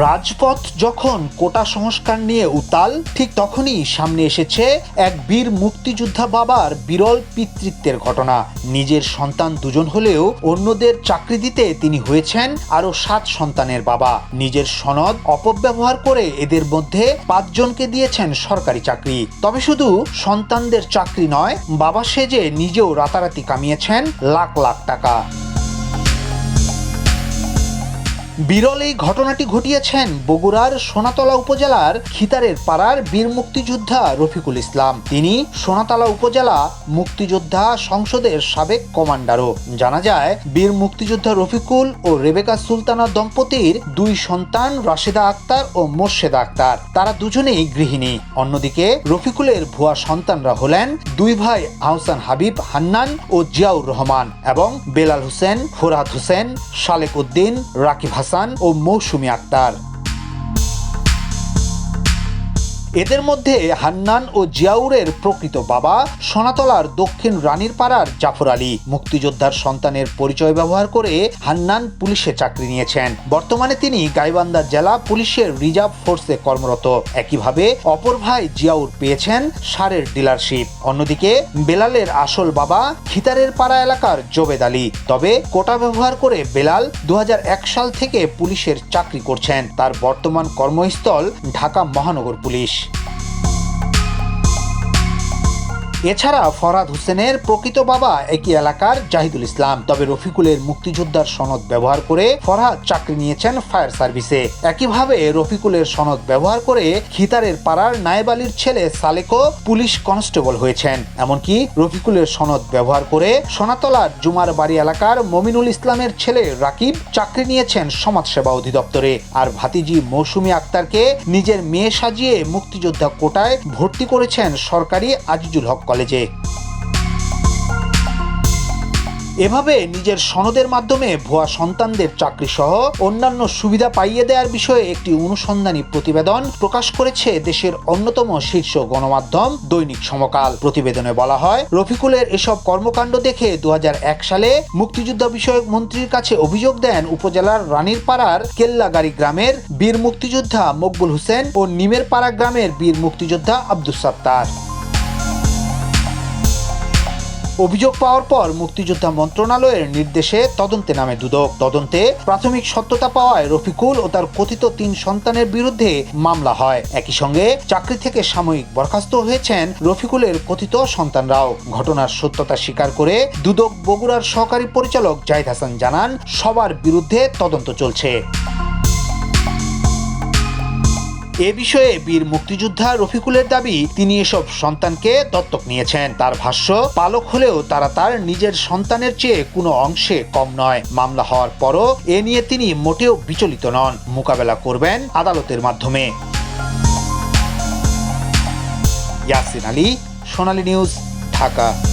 রাজপথ যখন কোটা সংস্কার নিয়ে উতাল ঠিক তখনই সামনে এসেছে এক বীর মুক্তিযোদ্ধা বাবার বিরল পিতৃত্বের ঘটনা। নিজের সন্তান দুজন হলেও অন্যদের চাকরি দিতে তিনি হয়েছেন আরও সাত সন্তানের বাবা। নিজের সনদ অপব্যবহার করে এদের মধ্যে পাঁচজনকে দিয়েছেন সরকারি চাকরি। তবে শুধু সন্তানদের চাকরি নয়, বাবা সেজে নিজেও রাতারাতি কামিয়েছেন লাখ লাখ টাকা। বিরল এই ঘটনাটি ঘটিয়েছেন বগুড়ার সোনাতলা উপজেলার খিতারের পাড়ার বীর মুক্তিযোদ্ধা রফিকুল ইসলাম। তিনি সোনাতলা উপজেলা মুক্তিযোদ্ধা সংসদের সাবেক কমান্ডারও। জানা যায়, বীর মুক্তিযোদ্ধা রফিকুল ও রেবেকা সুলতানা দম্পতির দুই সন্তান রাশেদা আক্তার ও মোর্শেদা আক্তার। তারা দুজনেই গৃহিণী। অন্যদিকে, রফিকুলের ভুয়া সন্তানরা হলেন দুই ভাই আহসান হাবিব হান্নান ও জিয়াউর রহমান এবং বেলাল হোসেন ফোরাত হোসেন, শালেক উদ্দিন, রাকিব হাসান। ও মৌসুমী আক্তার। এদের মধ্যে হান্নান ও জিয়াউরের প্রকৃত বাবা, সোনাতলার দক্ষিণ রানীর পাড়ার জাফর আলী। মুক্তিযোদ্ধার সন্তানের পরিচয় ব্যবহার করে হান্নান পুলিশে চাকরি নিয়েছেন। বর্তমানে তিনি গাইবান্ধা জেলা পুলিশের রিজার্ভ ফোর্সে কর্মরত। একইভাবে অপর ভাই জিয়াউর পেয়েছেন সারের ডিলারশিপ। অন্যদিকে বেলালের আসল বাবা খিতারের পাড়া এলাকার জোবেদ আলী। তবে কোটা ব্যবহার করে বেলাল দু হাজার এক সাল থেকে পুলিশের চাকরি করছেন। তার বর্তমান কর্মস্থল ঢাকা মহানগর পুলিশ। much. এছাড়া ফরহাদ হোসেনের প্রকৃত বাবা একই এলাকার জাহিদুল ইসলাম। তবে রফিকুলের মুক্তিযোদ্ধার সনদ ব্যবহার করে ফরহাদ চাকরি নিয়েছেন ফায়ার সার্ভিসে। একইভাবে রফিকুলের সনদ ব্যবহার করে খিতারের পাড়ার নায়েব আলীর ছেলে সালেকও পুলিশ কনস্টেবল হয়েছেন। এমনকি রফিকুলের সনদ ব্যবহার করে সোনাতলার জুমার বাড়ি এলাকার মমিনুল ইসলামের ছেলে রাকিব চাকরি নিয়েছেন সমাজসেবা অধিদপ্তরে। আর ভাতিজি মৌসুমী আক্তারকে নিজের মেয়ে সাজিয়ে মুক্তিযোদ্ধা কোটায় ভর্তি করেছেন সরকারি আজিজুল হক কলেজে। এভাবে নিজের সনদের মাধ্যমে ভুয়া সন্তানদের চাকরি সহ অন্যান্য সুবিধা পাইয়ে দেওয়ার বিষয়ে একটি অনুসন্ধানী প্রতিবেদন প্রকাশ করেছে দেশের অন্যতম শীর্ষ গণমাধ্যম দৈনিক সমকাল। প্রতিবেদনে বলা হয়, রফিকুলের এসব কর্মকাণ্ড দেখে দু হাজার এক সালে মুক্তিযোদ্ধা বিষয়ক মন্ত্রীর কাছে অভিযোগ দেন উপজেলার রানীর পাড়ার কেল্লাগাড়ি গ্রামের বীর মুক্তিযোদ্ধা মকবুল হোসেন ও নিমের পাড়া গ্রামের বীর মুক্তিযোদ্ধা আব্দুস সাত্তার। অভিযোগ পাওয়ার পর মুক্তিযোদ্ধা মন্ত্রণালয়ের নির্দেশে তদন্তে নামে দুদক। তদন্তে প্রাথমিক সত্যতা পাওয়ায় রফিকুল ও তার কথিত তিন সন্তানের বিরুদ্ধে মামলা হয়। একই সঙ্গে চাকরি থেকে সাময়িক বরখাস্ত হয়েছেন রফিকুলের কথিত সন্তানরাও। ঘটনার সত্যতা স্বীকার করে দুদক বগুড়ার সহকারী পরিচালক জাহিদ হাসান জানান, সবার বিরুদ্ধে তদন্ত চলছে। এ বিষয়ে বীর মুক্তিযোদ্ধা রফিকুলের দাবি, তিনি এসব সন্তানকে দত্তক নিয়েছেন। তার ভাষ্য, পালক হলেও তারা তার নিজের সন্তানের চেয়ে কোনো অংশে কম নয়। মামলা হওয়ার পরও এ নিয়ে তিনি মোটেও বিচলিত নন। মোকাবেলা করবেন আদালতের মাধ্যমে। ইয়াসিন আলী, সোনালী নিউজ, ঢাকা।